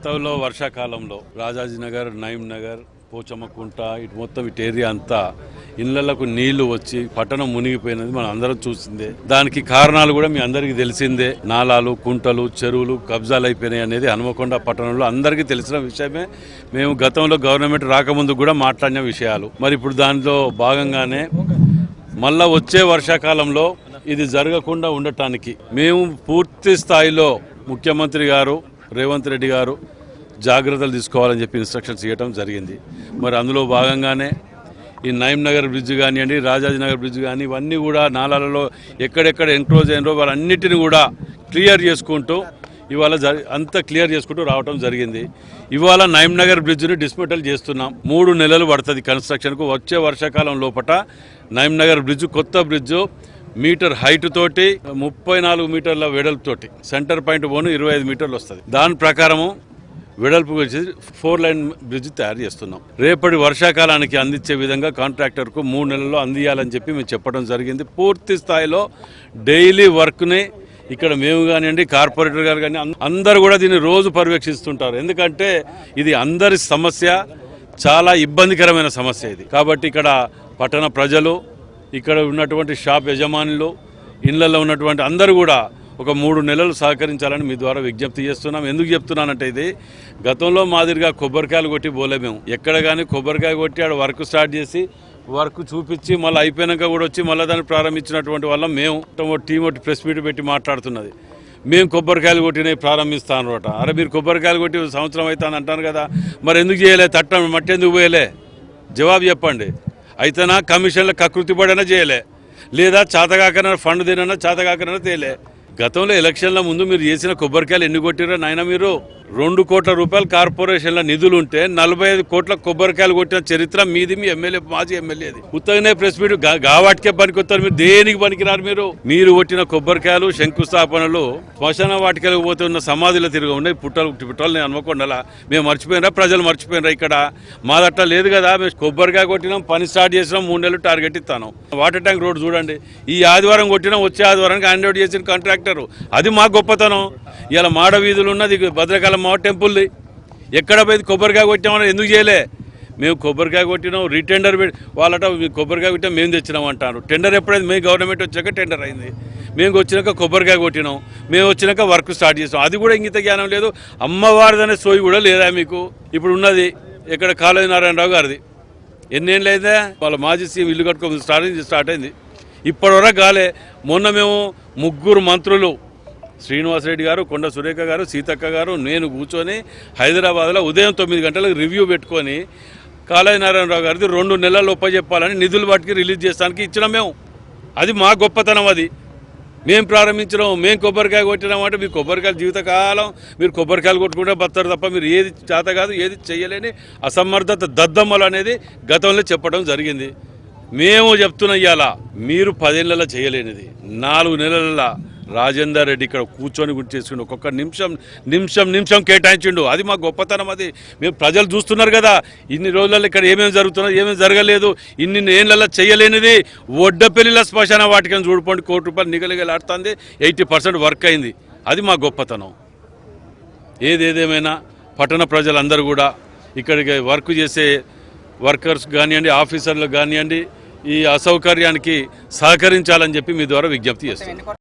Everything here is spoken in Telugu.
గతంలో వర్షాకాలంలో రాజాజీనగర్ నయం నగర్ పోచమ్మకుంట ఇటు మొత్తం ఇటు ఏరియా అంతా ఇళ్ళకు నీళ్ళు వచ్చి పట్టణం మునిగిపోయినది మనం అందరం చూసిందే. దానికి కారణాలు కూడా మీ అందరికీ తెలిసిందే. నాలాలు కుంటలు చెరువులు కబ్జాలు అయిపోయినాయి అనేది హనుమకొండ పట్టణంలో అందరికీ తెలిసిన విషయమే. మేము గతంలో గవర్నమెంట్ రాకముందు కూడా మాట్లాడిన విషయాలు. మరి ఇప్పుడు దానిలో భాగంగానే మళ్ళా వచ్చే వర్షాకాలంలో ఇది జరగకుండా ఉండటానికి మేము పూర్తి స్థాయిలో ముఖ్యమంత్రి గారు రేవంత్ రెడ్డి గారు జాగ్రత్తలు తీసుకోవాలని చెప్పి ఇన్స్ట్రక్షన్స్ ఇవ్వడం జరిగింది. మరి అందులో భాగంగానే ఈ నయం నగర్ బ్రిడ్జ్ కానివ్వండి రాజాజీ నగర్ బ్రిడ్జ్ కానీ ఇవన్నీ కూడా నాలాలలో ఎక్కడెక్కడ ఎంక్లోజ్ అయినరో వాళ్ళన్నిటిని కూడా క్లియర్ చేసుకుంటూ ఇవాళ జరి అంతా క్లియర్ చేసుకుంటూ రావడం జరిగింది. ఇవాళ నయం నగర్ బ్రిడ్జ్ని డిస్మెటల్ చేస్తున్నాం. మూడు నెలలు పడుతుంది కన్స్ట్రక్షన్కు వచ్చే వర్షాకాలం లోపట నయం నగర్ బ్రిడ్జ్ కొత్త బ్రిడ్జ్ మీటర్ హైట్ తోటి ముప్పై నాలుగు మీటర్ల వెడల్పుతోటి సెంటర్ పాయింట్ పోను ఇరవై ఐదు మీటర్లు వస్తుంది. దాని ప్రకారము వెడల్పు వచ్చి ఫోర్ లైన్ బ్రిడ్జ్ తయారు చేస్తున్నాం. రేపటి వర్షాకాలానికి అందించే విధంగా కాంట్రాక్టర్కు మూడు నెలల్లో అందియాలని చెప్పి మేము చెప్పడం జరిగింది. పూర్తి స్థాయిలో డైలీ వర్క్ని ఇక్కడ మేము కానివ్వండి కార్పొరేటర్ గారు కానీ అం- అందరూ కూడా దీన్ని రోజు పర్యవేక్షిస్తుంటారు. ఎందుకంటే ఇది అందరి సమస్య చాలా ఇబ్బందికరమైన సమస్య ఇది. కాబట్టి ఇక్కడ పట్టణ ప్రజలు ఇక్కడ ఉన్నటువంటి షాప్ యజమానులు ఇళ్ళలో ఉన్నటువంటి అందరూ కూడా ఒక మూడు నెలలు సహకరించాలని మీ ద్వారా విజ్ఞప్తి చేస్తున్నాం. ఎందుకు చెప్తున్నానంటే ఇది గతంలో మాదిరిగా కొబ్బరికాయలు కొట్టి పోలే మేము. ఎక్కడ కానీ కొబ్బరికాయ కొట్టి ఆడ వర్క్ స్టార్ట్ చేసి వర్క్ చూపించి మళ్ళీ అయిపోయినాక కూడా వచ్చి మళ్ళీ దాన్ని ప్రారంభించినటువంటి వల్ల మేము. టీం ఒకటి ప్రెస్ మీట్ పెట్టి మాట్లాడుతున్నది. మేము కొబ్బరికాయలు కొట్టినవి ప్రారంభిస్తాను అనమాట అరే మీరు కొబ్బరికాయలు కొట్టి సంవత్సరం అవుతాను అంటాను కదా. మరి ఎందుకు చేయలే? తట్ట మట్టి ఎందుకు పోయలే? జవాబు చెప్పండి. అయితే నా కమిషన్ల కకృతి పడైనా చేయలే. లేదా చేతగాకన ఫండ్ తినన్నా చేతగాకన తేలే. గతంలో ఎలక్షన్ల ముందు మీరు చేసిన కొబ్బరికాయలు ఎన్ని కొట్టిరో నాయన మీరు? రెండు కోట్ల రూపాయలు కార్పొరేషన్ల నిధులు ఉంటే నలభై ఐదు కోట్ల కొబ్బరికాయలు కొట్టిన చరిత్ర మీది మీ ఎమ్మెల్యే మాజీ ఎమ్మెల్యేది ఉత్తగానే ప్రెస్ మీట్ గావాటికే పనికొస్తారు మీరు దేనికి పనికిరారు మీరు? మీరు కొట్టిన కొబ్బరికాయలు శంకుస్థాపనలు శ్మశాన వాటికలకు పోతున్న సమాధిలో తిరిగి ఉన్నాయి. పుట్టలు పుట్టలు నేను అనుకోండలా మేము మర్చిపోయినరా ప్రజలు మర్చిపోయినరా ఇక్కడ? మాదట్లా లేదు కదా మేము కొబ్బరికాయ కొట్టినాం పని స్టార్ట్ చేసినాం మూడు నెలలు టార్గెట్ ఇస్తాను. వాటర్ ట్యాంక్ రోడ్ చూడండి. ఈ ఆదివారం కొట్టినాం వచ్చే ఆదివారానికి హ్యాండ్ అవుట్ చేసిన కాంట్రాక్టర్. అది మా గొప్పతనం. ఇలా మాడ వీధులు ఉన్నది భద్రకాల మా టెంపుల్ది. ఎక్కడ పోయి కొబ్బరికాయ కొట్టామని ఎందుకు చేయలే? మేము కొబ్బరికాయ కొట్టినాం రీటెండర్ వాళ్ళట కొబ్బరికాయ కొట్టాం మేము తెచ్చినాం అంటారు. టెండర్ ఎప్పుడైంది? మేము గవర్నమెంట్ వచ్చాక టెండర్ అయింది. మేము వచ్చినాక కొబ్బరికాయ కొట్టినాం. మేము వచ్చినాక వర్క్ స్టార్ట్ చేసాం అది కూడా ఇంగిత జ్ఞానం లేదు. అమ్మవారిదనే సోయి కూడా లేదా మీకు? ఇప్పుడు ఉన్నది ఇక్కడ కాళీ నారాయణరావు గారిది. ఎన్నేళ్ళు లేదా వాళ్ళ మాజీ సీఎం ఇల్లు కట్టుకోవాలి స్టార్ట్ స్టార్ట్ అయింది. ఇప్పటివరకు కాలే. మొన్న మేము ముగ్గురు మంత్రులు శ్రీనివాసరెడ్డి గారు కొండ సురేఖ గారు సీతక్క గారు నేను కూర్చొని హైదరాబాద్లో ఉదయం తొమ్మిది గంటలకు రివ్యూ పెట్టుకొని కాళీ నారాయణరావు గారిది రెండు నెలలు చెప్పాలని నిధులు వాటికి రిలీజ్ చేస్తానికి ఇచ్చిన మేము. అది మా గొప్పతనం అది. మేము ప్రారంభించినాం మేము కొబ్బరికాయ కొట్టినాం అంటే మీ కొబ్బరికాయలు జీవితకాలం మీరు కొబ్బరికాయలు కొట్టుకుంటే బతారు తప్ప మీరు ఏది చేత కాదు ఏది చేయలేని అసమర్థత దద్దమ్మలు అనేది గతంలో చెప్పడం జరిగింది. మేము చెప్తున్న ఇవాళ మీరు పదేళ్ళలో చేయలేనిది నాలుగు నెలల రాజేందర్ రెడ్డి ఇక్కడ కూర్చొని గుర్తు చేసుకుండు ఒక్కొక్క నిమిషం నిమిషం నిమిషం కేటాయించిండు. అది మా గొప్పతనం అది. మేము ప్రజలు చూస్తున్నారు కదా ఇన్ని రోజులలో ఇక్కడ ఏమేమి జరుగుతున్నది ఏమేమి జరగలేదు ఇన్ని ఏళ్ళల్లో చేయలేనిది. ఒడ్డపెల్లిల శ్మశాన వాటికని చూడుకోండి కోటి రూపాయలు నిగలిగలాడుతుంది ఎయిటీ పర్సెంట్ వర్క్ అయింది. అది మా గొప్పతనం. ఏదేదేమైనా పట్టణ ప్రజలందరూ కూడా ఇక్కడికి వర్క్ చేసే వర్కర్స్ కానివ్వండి ఆఫీసర్లకు కానివ్వండి ఈ అసౌకర్యానికి సహకరించాలని చెప్పి మీ ద్వారా విజ్ఞప్తి చేస్తాను